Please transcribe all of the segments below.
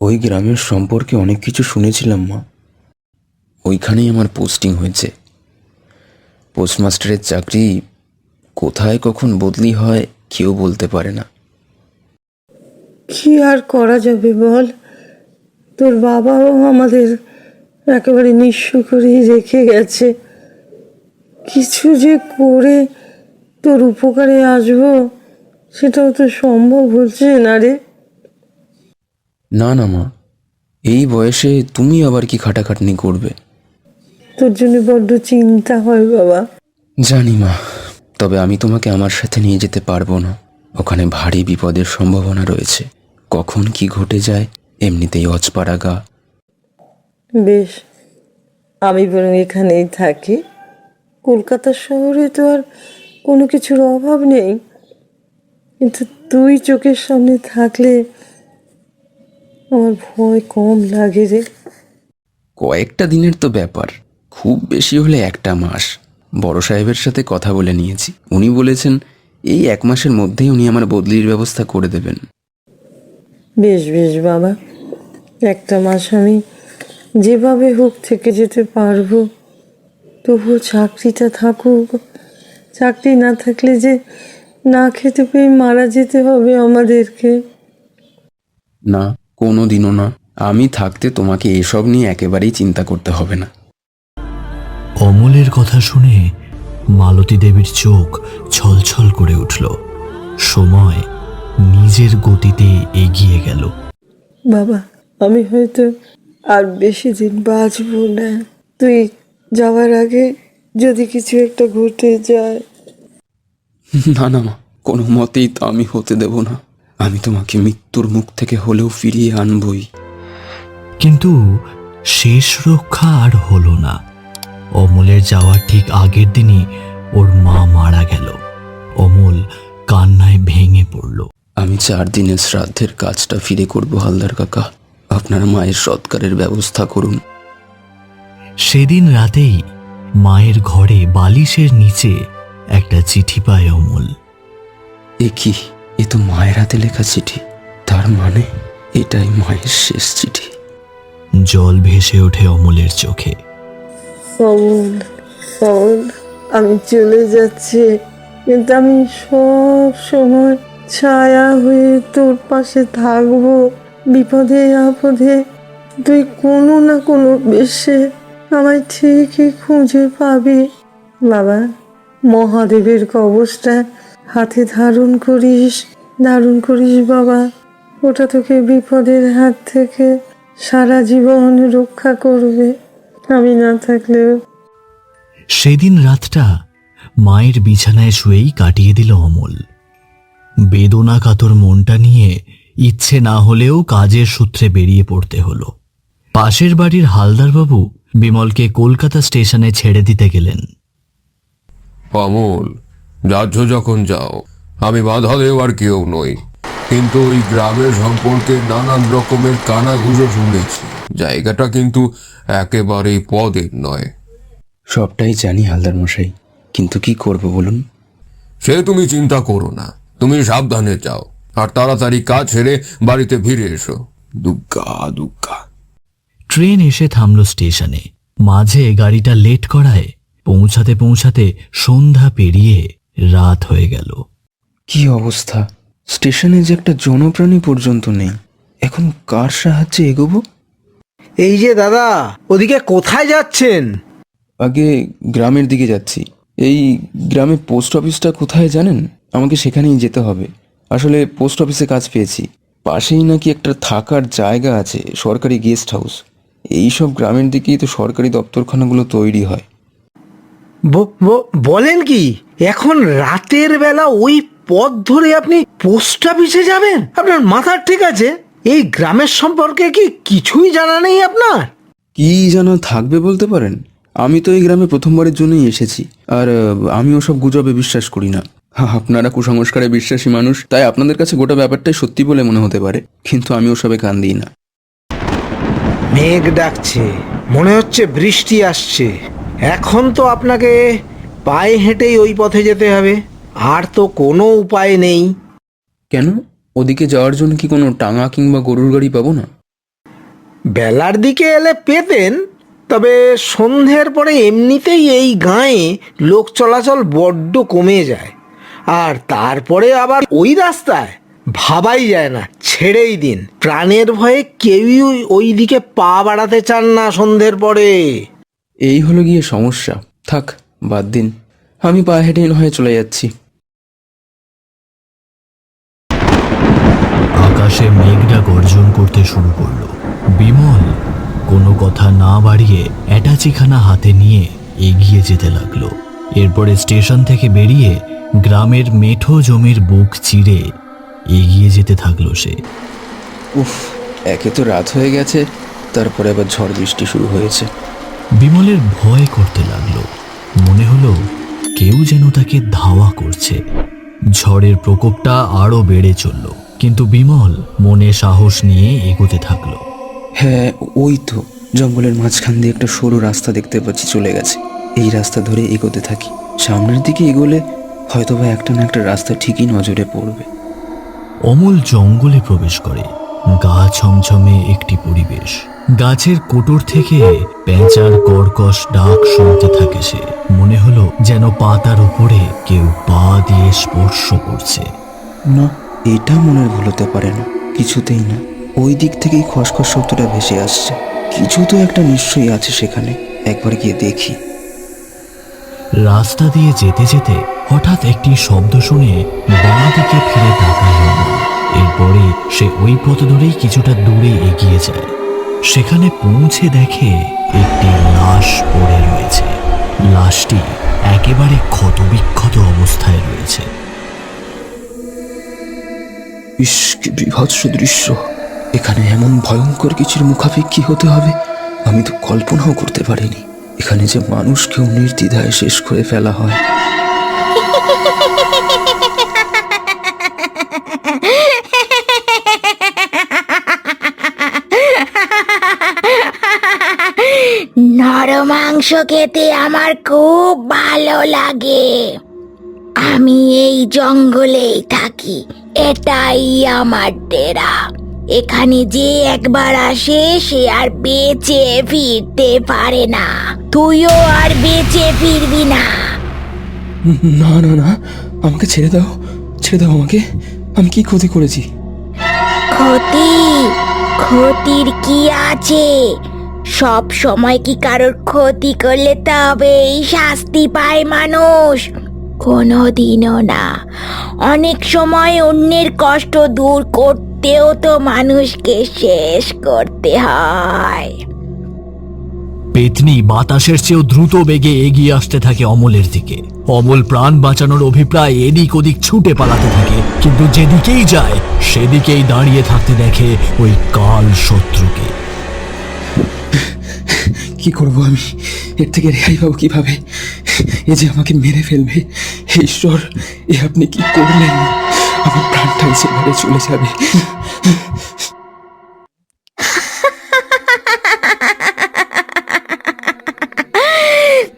ওই গ্রামের সম্পর্কে অনেক কিছু শুনেছিলাম, মা। ওইখানেই আমার পোস্টিং হয়েছে। পোস্টমাস্টারের চাকরি কোথায় কখন বদলি হয় কেউ বলতে পারে না। কি আর করা যাবে বল? তোর বাবাও আমাদের একেবারে নিঃস্ব করেই রেখে গেছে। কিছু যে করে তোর উপকারে আসব, সেটাও তো সম্ভব হচ্ছে না রে। না না মা এই বয়সে তুমি আবার কি খাটাখাটনি করবে? তোর জন্য বড্ড চিন্তা হয় বাবা। জানি মা তবে আমি তোমাকে আমার সাথে নিয়ে যেতে পারব না। ওখানে ভারী বিপদের সম্ভাবনা রয়েছে। কখন কি ঘটে যায় এমনিতেই অজপাড়া গা। বেশ আমি বরং এখানেই থাকি। কলকাতা শহরে তো আর কোনো কিছুর অভাব নেই। কিন্তু তুই চোখের সামনে থাকলে আমার ভয় কম লাগে রে। কয়েকটা দিনের তো ব্যাপার। খুব বেশি হলে একটা মাস। বড় সাহেবের সাথে কথা বলে নিয়েছি। উনি বলেছেন এই এক মাসের মধ্যেই উনি আমার বদলির ব্যবস্থা করে দেবেন। বেশ বেশ বাবা। একটা মাস আমি যেভাবে হোক থেকে যেতে পারব। তবুও চাকরিটা থাকুক। চাকরি না থাকলে যে না খেতে পেয়ে মারা যেতে হবে আমাদেরকে। না কোনো দিনও না। আমি থাকতে তোমাকে এসব নিয়ে একেবারেই চিন্তা করতে হবে না। অমলের কথা শুনে মালতী দেবীর চোখ ছলছল করে উঠল। সময় নিজের গতিতে এগিয়ে গেল। বাবা আমি হয়তো আর বেশি দিন বাঁচবো না। তুই যাওয়ার আগে যদি কিছু একটা ঘটে যায়। না না মা কোনো মতেই তা আমি হতে দেব না। আমি তোমাকে মৃত্যুর মুখ থেকে হলেও ফিরিয়ে আনবই। কিন্তু শেষ রক্ষা আর হলো না। অমলের যাওয়ার ঠিক আগের দিনই ওর মা মারা গেল। অমল কান্নায় ভেঙে পড়ল। আমি চার দিনের শ্রাদ্ধের কাজটা ফিরে করব হালদার কাকা। আপনার মায়ের সৎকারের ব্যবস্থা করুন। সেদিন রাতেই মায়ের ঘরে বালিশের নিচে একটা চিঠি পায় অমল। এ কি? এ তো মায়ের হাতে লেখা চিঠি। তার মানে এটাই মায়ের শেষ চিঠি। জল ভেসে ওঠে অমলের চোখে। অমল আমি চলে যাচ্ছি কিন্তু আমি সব সময় ছায়া হয়ে তোর পাশে থাকব বিপদে আপদে। তুই কোনো না কোনো বেশে আমায় ঠিকই খুঁজে পাবি। বাবা মহাদেবের কবচটা হাতে ধারণ করিস ধারণ করিস বাবা। ওটা তোকে বিপদের হাত থেকে সারা জীবন রক্ষা করবে। আমি না থাকলেও। সেদিন রাতটা মায়ের বিছানায় শুয়েই কাটিয়ে দিল অমল। বেদনা কাতর মনটা নিয়ে ইচ্ছে না হলেও কাজের সূত্রে বেরিয়ে পড়তে হলো। পাশের বাড়ির হালদারবাবু বিমলকে কলকাতা স্টেশনে ছেড়ে দিতে গেলেন। অমল যাচ্ছ যখন যাও আমি বাধা দেওয়ার কেউ নই। কিন্তু ওই গ্রামের সম্পর্কে নানান রকমের কানাঘুষো শুনেছি। জায়গাটা কিন্তু একেবারেই পদের নয়। সবটাই জানি হালদার মশাই কিন্তু কি করব বলুন? সে তুমি চিন্তা করো না তুমি সাবধানে যাও আর তাড়াতাড়ি কাজ ছেড়ে বাড়িতে ফিরে এসো। দুগ্গা দুগ্গা। ট্রেন এসে থামল স্টেশনে। মাঝে গাড়িটা লেট করায় পৌঁছাতে পৌঁছাতে সন্ধ্যা পেরিয়ে রাত হয়ে গেল। কি অবস্থা? স্টেশনে যে একটা জনপ্রাণী পর্যন্ত নেই। এখন কার সাহায্যে এগোবো? এই যে দাদা ওদিকে কোথায় যাচ্ছেন? আগে গ্রামের দিকে যাচ্ছি। এই গ্রামে পোস্ট অফিসটা কোথায় জানেন? আমাকে সেখানেই যেতে হবে। আসলে পোস্ট অফিসে কাজ পেয়েছি। পাশেই নাকি একটা থাকার জায়গা আছে সরকারি গেস্ট হাউস। এই সব গ্রামের দিকেই তো সরকারি দপ্তরখানাগুলো তৈরি হয়। বলেন কি এখন রাতের বেলা ওই পথ ধরে আপনি পোস্ট অফিসে যাবেন? আপনার মাথার ঠিক আছে? এই গ্রামের সম্পর্কে কি কিছুই জানা নেই আপনার? কি যেন থাকবে বলতে পারেন? আমি তো এই গ্রামে প্রথমবারের জন্যই এসেছি আর আমি ওসব গুজবে বিশ্বাস করি না। হা, আপনারা কুসংস্কারে বিশ্বাসী মানুষ তাই আপনাদের কাছে গোটা ব্যাপারটাই সত্যি বলে মনে হতে পারে কিন্তু আমি ওসবে কান দিই না। মেঘ ডাকছে মনে হচ্ছে বৃষ্টি আসছে। এখন তো আপনাকে পায়ে হেঁটেই ওই পথে যেতে হবে। আর তো কোনো উপায় নেই। কেন? ওদিকে যাওয়ার জন্য কি কোনো টাঙা কিংবা গরুর গাড়ি পাবো না? বেলার দিকে এলে পেতেন তবে সন্ধ্যের পরে এমনিতেই এই গাঁয়ে লোক চলাচল বড্ড কমে যায়। আর তারপরে আবার ওই রাস্তায় ভাবাই যায় না ছেড়েই দিন। প্রাণের ভয়ে কেউই ওই দিকে পা বাড়াতে চান না সন্ধ্যের পরে। এই হলো গিয়ে সমস্যা। থাক বাদ দিন। আমি পা হেঁটে হয়ে চলে যাচ্ছি। আকাশে মেঘটা গর্জন করতে শুরু করল। বিমল কোনো কথা না বাড়িয়ে অ্যাটাচিখানা হাতে নিয়ে এগিয়ে যেতে লাগল। এরপরে স্টেশন থেকে বেরিয়ে গ্রামের মেঠো জমির বুক চিরে এগিয়ে যেতে থাকল সে। উফ একে তো রাত হয়ে গেছে তারপরে আবার ঝড় বৃষ্টি শুরু হয়েছে। বিমলের ভয় করতে লাগল। মনে হলো কেউ যেন তাকে ধাওয়া করছে। ঝড়ের প্রকোপটা আরও বেড়ে চলল কিন্তু বিমল মনে সাহস নিয়ে এগোতে থাকল। হ্যাঁ ওই তো জঙ্গলের মাঝখান দিয়ে একটা সরু রাস্তা দেখতে পাচ্ছি চলে গেছে। এই রাস্তা ধরে এগোতে থাকি। সামনের দিকে এগোলে হয়তোবা একটা না একটা রাস্তা ঠিকই নজরে পড়বে। অমল জঙ্গলে প্রবেশ করে গা ছমছমে একটি পরিবেশ। গাছের কোটর থেকে পেঁচার কর্কশ ডাক শুনতে থাকে সে। মনে হলো যেন পাতার উপরে কেউ পা দিয়ে স্পর্শ করছে। না এটা মনে ভুল হতে পারে না। কিছুতেই না। ওই দিক থেকেই খসখস শব্দটা ভেসে আসছে। কিছু তো একটা নিশ্চয়ই আছে সেখানে। একবার গিয়ে দেখি। রাস্তা দিয়ে যেতে যেতে হঠাৎ একটি শব্দ শুনে বাঁ দিকে ফিরে তাকায় এরপরে সে ওই পথ ধরেই কিছুটা দূরে এগিয়ে যায়। সেখানে পৌঁছে দেখে একটি লাশ পড়ে রয়েছে। লাশটি একেবারে ক্ষতবিক্ষত অবস্থায় রয়েছে। বিভৎস দৃশ্য। এখানে এমন ভয়ঙ্কর কিছুর মুখাপেক্ষি হতে হবে। আমি তো কল্পনাও করতে পারিনি। এখানে যে মানুষকেও নির্দ্বিধায় শেষ করে ফেলা হয়। নরম মাংস খেতে আমার খুব ভালো লাগে। আমি এই জঙ্গলেই থাকি এটাই আমার ডেরা। এখানে যে একবার আসে সে আর বেঁচে ফিরতে পারে না। তুইও আর বেঁচে ফিরবি না। না না না আমাকে ছেড়ে দাও ছেড়ে দাও আমাকে। আমি কি ক্ষতি করেছি? ক্ষতি? ক্ষতির কি আছে? সব সময় কি কারোর ক্ষতি করলে তবেই শাস্তি পায় মানুষ? কোনো দিনও না। অনেক সময় অন্যের কষ্ট দূর করতেও তো মানুষকে শেষ করতে হয়। পেতনি বাতাসের চেয়েও দ্রুত বেগে এগিয়ে আসতে থাকে অমলের দিকে। অমল প্রাণ বাঁচানোর অভিপ্রায় এদিক ওদিক ছুটে পালাতে থাকে, কিন্তু যেদিকেই যায়, সেদিকেই দাঁড়িয়ে থাকতে দেখে ওই কাল শত্রুকে। কি করব আমি? এর থেকে রেহাই পাবো কীভাবে? এ যে আমাকে মেরে ফেলবে। ঈশ্বর, এ আপনি কি করলেন? আমার প্রাণটাই সেভাবে চলে যাবে।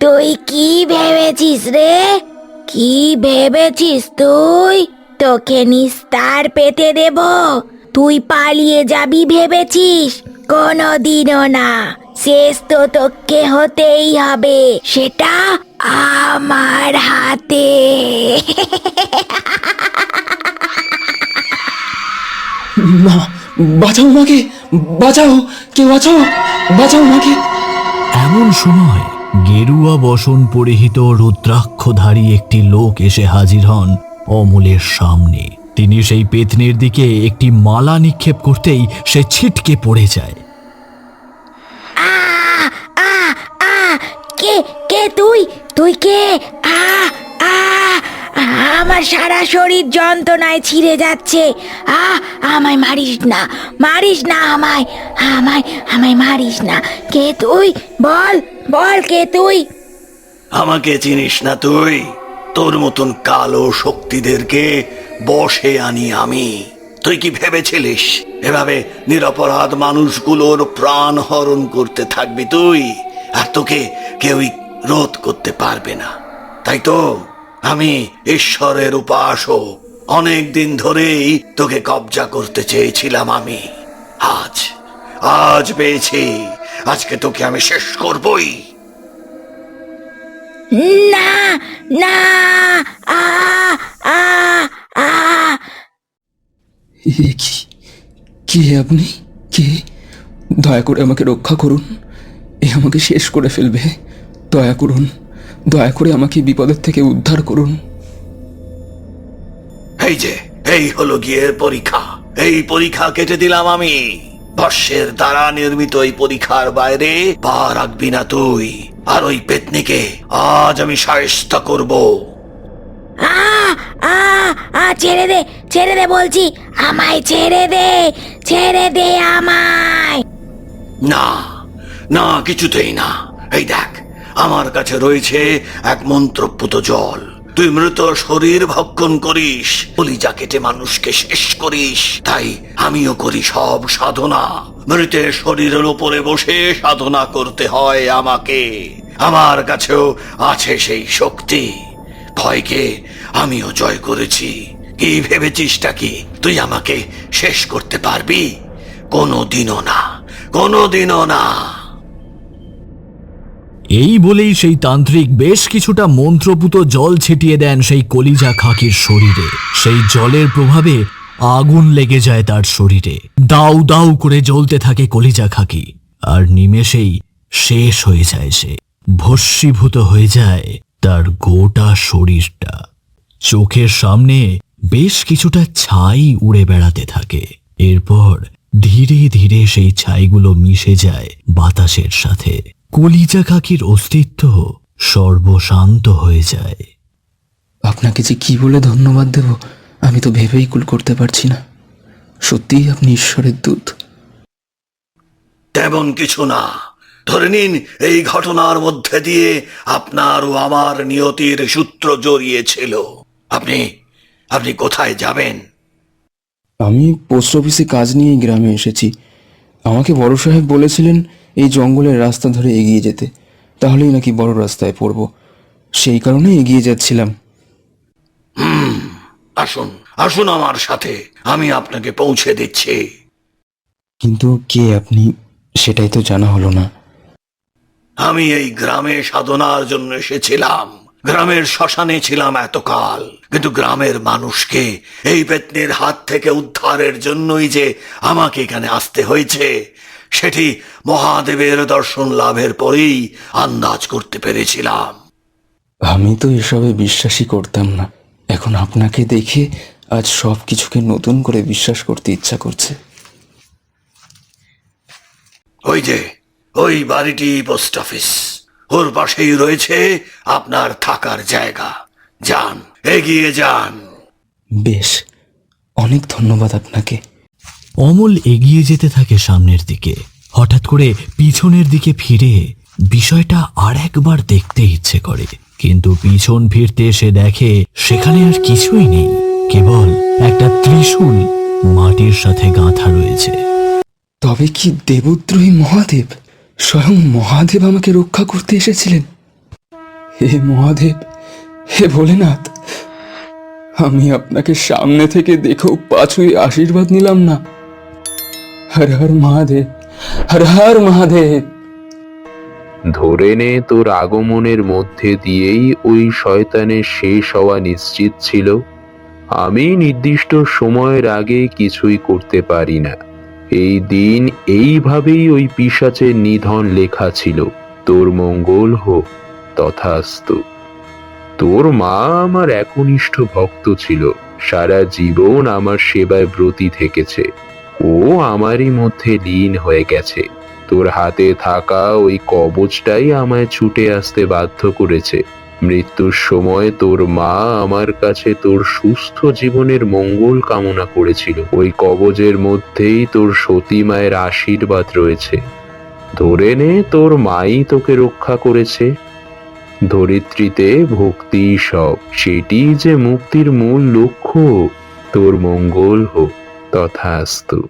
তুই কি ভেবেছিস রে? কি ভেবেছিস তুই? তোকে নিস্তার পেতে দেব। তুই পালিয়ে যাবি ভেবেছিস? কোনো দিনও না। শেষ তো তোকে হতেই হবে সেটা আমার হাতে। না বাঁচাও আমাকে বাঁচাও কেউ আছো? বাঁচাও আমাকে এমন সময় গেরুয়া বসন পরিহিত রুদ্রাক্ষধারী একটি লোক এসে হাজির হন অমলের সামনে। তিনি সেই পেতনের দিকে একটি মালা নিক্ষেপ করতেই সে ছিটকে পড়ে যায় আ আ আ কে কে তুই কে? আ আ আমার সারা শরীর যন্ত্রণায় ছিঁড়ে যাচ্ছে। আ, আমায় মারিস না মারিস না আমায় আমায় আমায় মারিস না। কে তুই? বল বল কে তুই? আমাকে চিনিস না তুই? তোর মতন কালো শক্তিদেরকে বসে আনি আমি। তুই কি ভেবেছিলিস এভাবে নিরপরাধ মানুষগুলোর প্রাণ হরণ করতে থাকবি তুই? আর তোকে কেউই রোধ করতে পারবে না। তাই তো আমি ঈশ্বরের উপাসক। অনেক দিন ধরেই তোকে কবজা করতে চেয়েছিলাম আমি। আজ আজ পেয়েছি। আজকে তোকে আমি শেষ করবই। না না আ আ আ। কি কে আপনি? কে? দয়া করে আমাকে রক্ষা করুন। এ আমাকে শেষ করে ফেলবে। দয়া করুন দয়া করে আমাকে বিপদের থেকে উদ্ধার করুন। এই যে এই হলো গিয়ে পরীক্ষা। এই পরীক্ষা কেটে দিলাম আমি। ভস্যের দ্বারা নির্মিত এই পরীক্ষার বাইরে পা রাখবি না তুই। আর ওই পেতনিকে আজ আমি সায়স্ত করব। আ আ আ ছেড়ে দে ছেড়ে দে বলছি। আমায় ছেড়ে দে ছেড়ে দে আমায়। না না কিছুতেই না। এই দেখ আমার কাছে রয়েছে এক মন্ত্রপুত জল। তুই মৃত শরীর ভক্ষণ করিস, কলিজা কেটে মানুষকে শেষ করিস, তাই আমিও করি সব সাধনা। মৃতের শরীরের উপরে বসে সাধনা করতে হয় আমাকে। আমার কাছেও আছে সেই শক্তি। ভয়কে আমিও জয় করেছি। কি ভেবেছিসটা কি? তুই আমাকে শেষ করতে পারবি? কোনো দিনও না কোনো দিনও না। এই বলেই সেই তান্ত্রিক বেশ কিছুটা মন্ত্রপুত জল ছিটিয়ে দেন সেই কলিজা খাকির শরীরে। সেই জলের প্রভাবে আগুন লেগে যায় তার শরীরে। দাউ দাউ করে জ্বলতে থাকে কলিজা খাকি, আর নিমেষেই শেষ হয়ে যায় সে। ভস্মীভূত হয়ে যায় তার গোটা শরীরটা। চোখের সামনে বেশ কিছুটা ছাই উড়ে বেড়াতে থাকে। এরপর ধীরে ধীরে সেই ছাইগুলো মিশে যায় বাতাসের সাথে। কলিজা কাকির অস্তিত্ব সর্বশান্ত হয়ে যায়। আপনাকে যে কি বলে ধন্যবাদ দেব আমি তো ভেবেই কুল করতে পারছি না। সত্যিই আপনি ঈশ্বরের দূত। তেমন কিছু না। ধরে নিন এই ঘটনার মধ্যে দিয়ে আপনার ও আমার নিয়তির সূত্র জড়িয়েছিল। আপনি আপনি কোথায় যাবেন? আমি পোস্ট অফিসে কাজ নিয়ে গ্রামে এসেছি। আমাকে বড় সাহেব বলেছিলেন এই জঙ্গলের রাস্তা ধরে এগিয়ে যেতে। তাহলেই নাকি বড় রাস্তায় পড়ব। সেই কারণে এগিয়ে যাচ্ছিলাম। আসুন আসুন আমার সাথে। আমি আপনাকে পৌঁছে দিচ্ছি। কিন্তু কে আপনি সেটাই তো জানা হলো না। আমি এই গ্রামে সাধনার জন্য এসেছিলাম। গ্রামের শ্মশানে ছিলাম এতকাল। কিন্তু গ্রামের মানুষকে এই পেতনির হাত থেকে উদ্ধারের জন্যই যে আমাকে এখানে আসতে হয়েছে সেটি মহাদেবের দর্শন লাভের পরেই আন্দাজ করতে পেরেছিলাম। আমি তো এসবে বিশ্বাসই করতাম না। এখন আপনাকে দেখে আজ সব কিছুকে নতুন করে বিশ্বাস করতে ইচ্ছা করছে। ওই যে ওই বাড়িটি পোস্ট অফিস। ওর পাশেই রয়েছে আপনার থাকার জায়গা। যান এগিয়ে যান। বেশ অনেক ধন্যবাদ আপনাকে। অমল এগিয়ে যেতে থাকে সামনের দিকে। হঠাৎ করে পিছনের দিকে ফিরে বিষয়টা আর একবার দেখতে ইচ্ছে করে। কিন্তু পিছন ফিরতে সে দেখে সেখানে আর কিছুই নেই। কেবল একটা ত্রিশূল মাটির সাথে গাঁথা রয়েছে। তবে কি দেবদ্রোহী মহাদেব স্বয়ং মহাদেব আমাকে রক্ষা করতে এসেছিলেন? হে মহাদেব, হে ভোলেনাথ, আমি আপনাকে সামনে থেকে দেখেও পাছুই আশীর্বাদ নিলাম না। হর হর মহাদেব, হর হর মহাদেব। ধরে নে তোর আগমনের মধ্যে দিয়েই ওই শয়তানের শেষ হওয়া নিশ্চিত ছিল। আমি নির্দিষ্ট সময়ের আগে কিছুই করতে পারি না। এই দিন এইভাবেই ওই পিশাচের নিধন লেখা ছিল। তোর মঙ্গল হোক তথাস্তু। তোর মা আমার একনিষ্ঠ ভক্ত ছিল। সারা জীবন আমার সেবায় ব্রতী থেকেছে। ও আমারই মধ্যে লীন হয়ে গেছে। তোর হাতে থাকা ওই কবচটাই আমায় ছুটে আসতে বাধ্য করেছে। মৃত্যুর সময় তোর মা আমার কাছে তোর সুস্থ জীবনের মঙ্গল কামনা করেছিল। ওই কবজের মধ্যেই তোর সতী মায়ের আশীর্বাদ রয়েছে। ধরে নে তোর মাই তোকে রক্ষা করেছে। ধরিত্রীতে ভক্তি সব। সেটি যে মুক্তির মূল লক্ষ্য, তোর মঙ্গল হোক। তথাস্তু।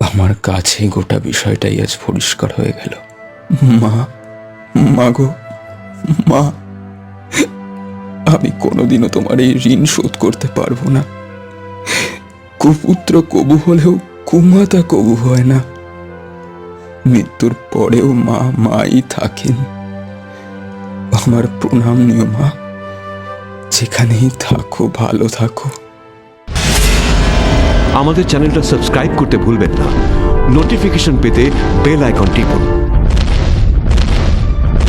আমার কাছে গোটা বিষয়টাই আজ পরিষ্কার হয়ে গেল। মা মা গো, মা, আমি কোনোদিনও তোমার এই ঋণ শোধ করতে পারব না। কুপুত্র কবু হলেও কুমাতা কবু হয় না। মৃত্যুর পরেও মা, মাই থাকেন। আমার প্রণাম নিও মা, যেখানেই থাকো, ভালো থাকো। আমাদের চ্যানেলটা সাবস্ক্রাইব করতে ভুলবেন না। নোটিফিকেশন পেতে বেল আইকন টিপুন।